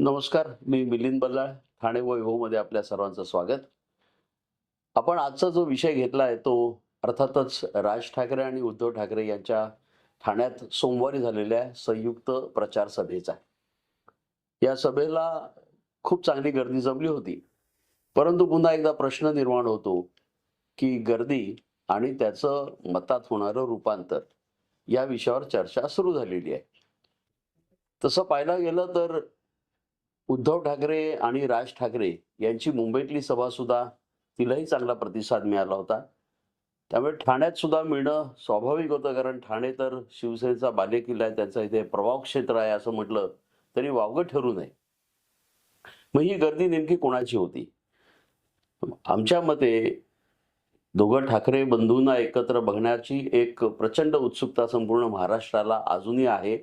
नमस्कार मी मिलिंद बल्लाळ ठाणे वैभवमध्ये आपल्या सर्वांचं स्वागत. आपण आजचा जो विषय घेतला आहे तो अर्थातच राज ठाकरे आणि उद्धव ठाकरे यांच्या ठाण्यात सोमवारी झालेल्या संयुक्त प्रचार सभेचा. आहे या सभेला खूप चांगली गर्दी जमली होती. परंतु पुन्हा एकदा प्रश्न निर्माण होतो की गर्दी आणि त्याचं मतात होणारं रूपांतर या विषयावर चर्चा सुरू झालेली आहे. तसं पाहायला गेलं तर उद्धव ठाकरे आणि राज ठाकरे यांची मुंबईतली सभा सुद्धा तिलाही चांगला प्रतिसाद मिळाला होता. त्यामुळे ठाण्यात सुद्धा मिळणं स्वाभाविक होतं कारण ठाणे तर शिवसेनेचा बालेकिल्ला आहे त्यांचा इथे प्रभाव क्षेत्र आहे असं म्हटलं तरी वावगं ठरू नये. मग ही गर्दी नेमकी कोणाची होती? आमच्या मते दोघं ठाकरे बंधूंना एकत्र बघण्याची एक प्रचंड उत्सुकता संपूर्ण महाराष्ट्राला अजूनही आहे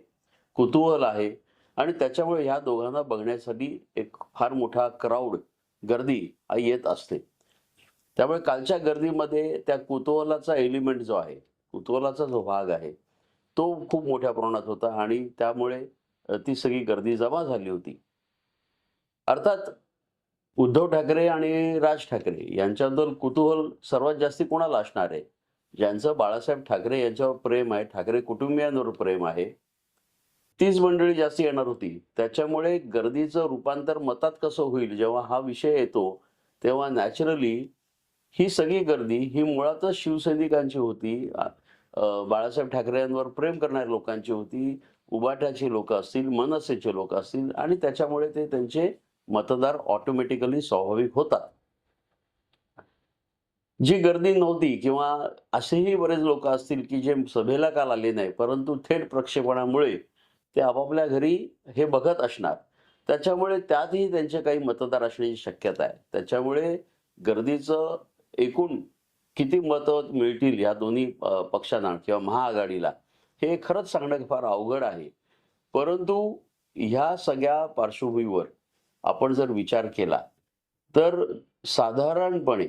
कुतूहल आहे. आणि त्याच्यामुळे ह्या दोघांना बघण्यासाठी एक फार मोठा क्राऊड गर्दी येत असते. त्यामुळे कालच्या गर्दीमध्ये त्या कुतूहलाचा एलिमेंट जो आहे कुतूहलाचा जो भाग आहे तो खूप मोठ्या प्रमाणात होता आणि त्यामुळे ती सगळी गर्दी जमा झाली होती. अर्थात उद्धव ठाकरे आणि राज ठाकरे यांच्याबद्दल कुतूहल सर्वात जास्ती कोणाला असणार आहे? ज्यांचं बाळासाहेब ठाकरे यांच्यावर प्रेम आहे ठाकरे कुटुंबियांवर प्रेम आहे तीच मंडळी जास्त येणार होती. त्याच्यामुळे गर्दीचं रूपांतर मतात कसं होईल जेव्हा हा विषय येतो तेव्हा नॅचरली ही सगळी गर्दी ही मुळातच शिवसैनिकांची होती बाळासाहेब ठाकरे बाळासाहेब ठाकरेंवर प्रेम करणाऱ्या लोकांची होती उबाट्याची लोक असतील मनसेचे लोक असतील आणि त्याच्यामुळे ते त्यांचे मतदार ऑटोमॅटिकली स्वाभाविक होतात. जी गर्दी नव्हती किंवा असेही बरेच लोक असतील की जे सभेला काल आले नाही परंतु थेट प्रक्षेपणामुळे ते आपापल्या घरी हे बघत असणार. त्याच्यामुळे त्यातही त्यांचे काही मतदार असण्याची शक्यता आहे. त्याच्यामुळे गर्दीचं एकूण किती मतं मिळतील या दोन्ही पक्षांना किंवा महाआघाडीला हे खरंच सांगणं फार अवघड आहे. परंतु ह्या सगळ्या पार्श्वभूमीवर आपण जर विचार केला तर साधारणपणे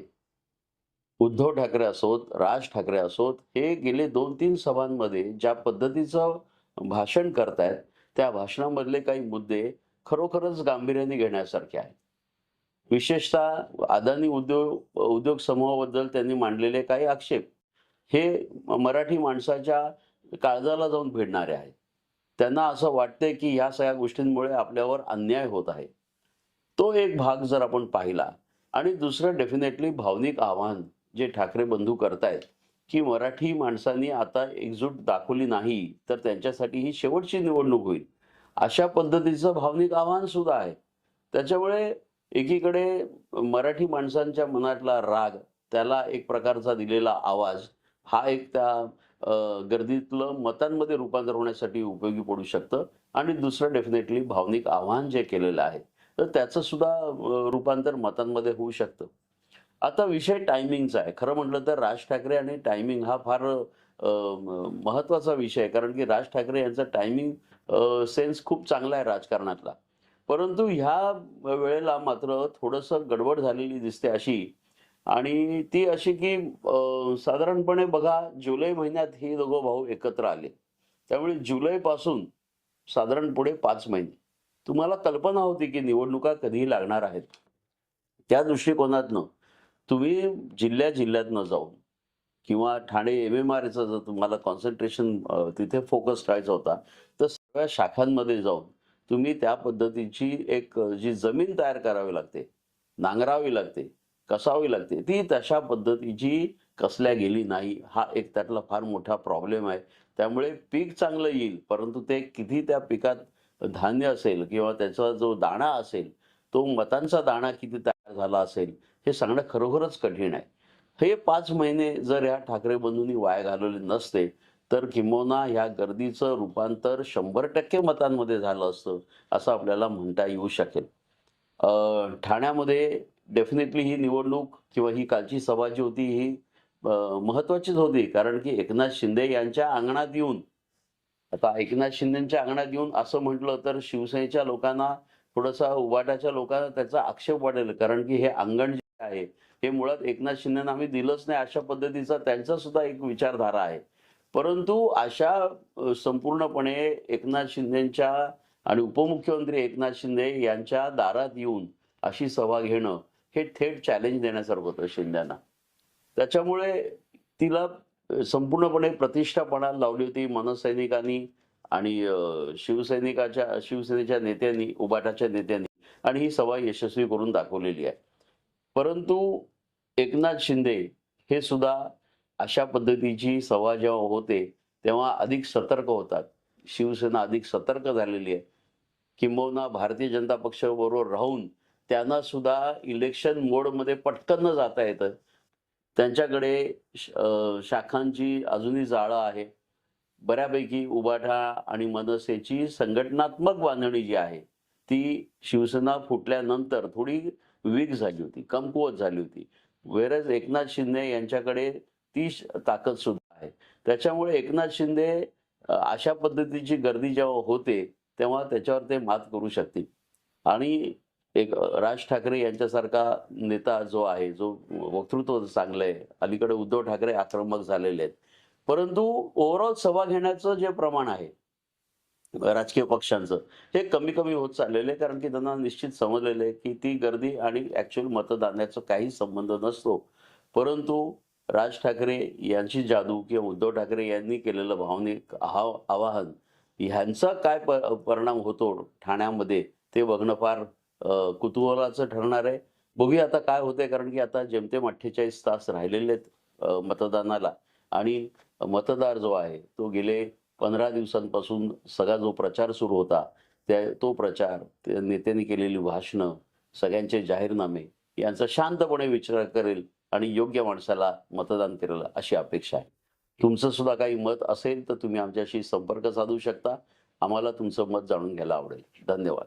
उद्धव ठाकरे असोत राज ठाकरे असोत हे गेले दोन तीन सभांमध्ये ज्या पद्धतीचं भाषण करतायत त्या भाषणामधले काही मुद्दे खरोखरच गांभीर्याने घेण्यासारखे आहेत. विशेषतः अदानी उद्योग उद्योग समूहाबद्दल त्यांनी मांडलेले काही आक्षेप हे मराठी माणसाच्या काळजाला जाऊन भिडणारे आहेत. त्यांना असं वाटतंय की ह्या सगळ्या गोष्टींमुळे आपल्यावर अन्याय होत आहे. तो एक भाग जर आपण पाहिला आणि दुसरं डेफिनेटली भावनिक आव्हान जे ठाकरे बंधू करतायत की मराठी माणसांनी आता एकजूट दाखवली नाही तर त्यांच्यासाठी ही शेवटची निवडणूक होईल. अशा पद्धतीचं भावनिक आव्हान सुद्धा आहे. त्याच्यामुळे एकीकडे मराठी माणसांच्या मनातला राग त्याला एक प्रकारचा दिलेला आवाज हा एक त्या गर्दीतलं मतांमध्ये रूपांतर होण्यासाठी उपयोगी पडू शकतं. आणि दुसरं डेफिनेटली भावनिक आव्हान जे केलेलं आहे तर त्याचं सुद्धा रूपांतर मतांमध्ये होऊ शकतं. आता विषय टायमिंगचा आहे. खरं म्हटलं तर राज ठाकरे आणि टायमिंग हा फार महत्त्वाचा विषय आहे. कारण की राज ठाकरे यांचा टायमिंग सेन्स खूप चांगला आहे राजकारणातला. परंतु ह्या वेळेला मात्र थोडंसं गडबड झालेली दिसते अशी. आणि ती अशी की साधारणपणे बघा जुलै महिन्यात हे दोघं भाऊ एकत्र आले. त्यामुळे जुलैपासून साधारण पुढे पाच महिने. तुम्हाला कल्पना होती की निवडणुका कधीही लागणार आहेत. त्या दृष्टिकोनातनं तुम्ही जिल्ह्या जिल्ह्यातनं जाऊन किंवा ठाणे एम एम आरचं जर तुम्हाला कॉन्सन्ट्रेशन तिथे फोकस ठेवायचा होता तर सगळ्या शाखांमध्ये जाऊन तुम्ही त्या पद्धतीची एक जी जमीन तयार करावी लागते नांगरावी लागते कसावी लागते ती तशा पद्धतीची कसल्या गेली नाही हा एक त्यातला फार मोठा प्रॉब्लेम आहे. त्यामुळे पीक चांगलं येईल परंतु ते किती त्या पिकात धान्य असेल किंवा त्याचा जो दाणा असेल तो मतांचा दाणा किती झाला असेल हे सांगणं खरोखरच कठीण आहे. हे पाच महिने जर या ठाकरे बंधूंनी वाया घालवले नसते तर किंबहुना ह्या गर्दीचं रूपांतर शंभर टक्के मतांमध्ये झालं असतं असं आपल्याला म्हणता येऊ शकेल. ठाण्यामध्ये डेफिनेटली ही निवडणूक किंवा ही कालची सभा जी होती ही महत्त्वाचीच महत्वाचीच होती कारण की एकनाथ शिंदे यांच्या अंगणात येऊन आता एकनाथ शिंदेच्या अंगणात येऊन असं म्हटलं तर शिवसेनेच्या लोकांना थोडासा उबाटाच्या लोकांना त्याचा आक्षेप वाटेल. कारण की हे अंगण जे आहे हे मुळात एकनाथ शिंदेना आम्ही दिलंच नाही अशा पद्धतीचा त्यांचा सुद्धा एक विचारधारा आहे. परंतु अशा संपूर्णपणे एकनाथ शिंदेच्या आणि उपमुख्यमंत्री एकनाथ शिंदे यांच्या दारात येऊन अशी सभा घेणं हे थेट चॅलेंज देण्यासारखं होतं शिंद्यांना त्याच्यामुळे तिला संपूर्णपणे प्रतिष्ठापणा लावली होती मनसैनिकांनी. आणि शिवसैनिकाच्या शिवसेनेच्या नेत्यांनी उबाटाच्या नेत्यांनी आणि ही सभा यशस्वी करून दाखवलेली आहे. परंतु एकनाथ शिंदे हे सुद्धा अशा पद्धतीची सभा जेव्हा होते तेव्हा अधिक सतर्क होतात. शिवसेना अधिक सतर्क झालेली आहे. किंबहुना भारतीय जनता पक्षाबरोबर राहून त्यांना सुद्धा इलेक्शन मोडमध्ये पटकन जाता येतं. त्यांच्याकडे शाखांची अजूनही जाळं आहे. बऱ्यापैकी उबाठा आणि मनसेची संघटनात्मक बांधणी जी आहे ती शिवसेना फुटल्यानंतर थोडी वीक झाली होती कमकुवत झाली होती. वेरज एकनाथ शिंदे यांच्याकडे ती ताकद सुद्धा आहे. त्याच्यामुळे एकनाथ शिंदे अशा पद्धतीची गर्दी जेव्हा होते तेव्हा त्याच्यावर ते मात करू शकतील. आणि एक राज ठाकरे यांच्यासारखा नेता जो आहे जो वक्तृत्व चांगलं आहे अलीकडे उद्धव ठाकरे आक्रमक झालेले आहेत परंतु ओव्हरऑल सभा घेण्याचं जे प्रमाण आहे राजकीय पक्षांचं हे कमी कमी होत चाललेलं आहे. कारण की त्यांना निश्चित समजलेलं आहे की ती गर्दी आणि ऍक्च्युअल मतदानाचा काही संबंध नसतो. परंतु राज ठाकरे यांची जादू किंवा उद्धव ठाकरे यांनी केलेलं भावनिक आहा- आवाहन ह्यांचा काय प- परिणाम होतो ठाण्यामध्ये ते बघणं फार कुतूहलाचं ठरणार आहे. बघूया आता काय होतंय. कारण की आता जेमतेम अठ्ठेचाळीस तास राहिलेले आहेत मतदानाला. आणि मतदार जो आहे तो गेले पंधरा दिवसांपासून सगळा जो प्रचार सुरू होता त्या तो प्रचार त्या नेत्यांनी केलेली भाषणं सगळ्यांचे जाहीरनामे यांचा शांतपणे विचार करेल आणि योग्य माणसाला मतदान करेल अशी अपेक्षा आहे. तुमचं सुद्धा काही मत असेल तर तुम्ही आमच्याशी संपर्क साधू शकता. आम्हाला तुमचं मत जाणून घ्यायला आवडेल. धन्यवाद.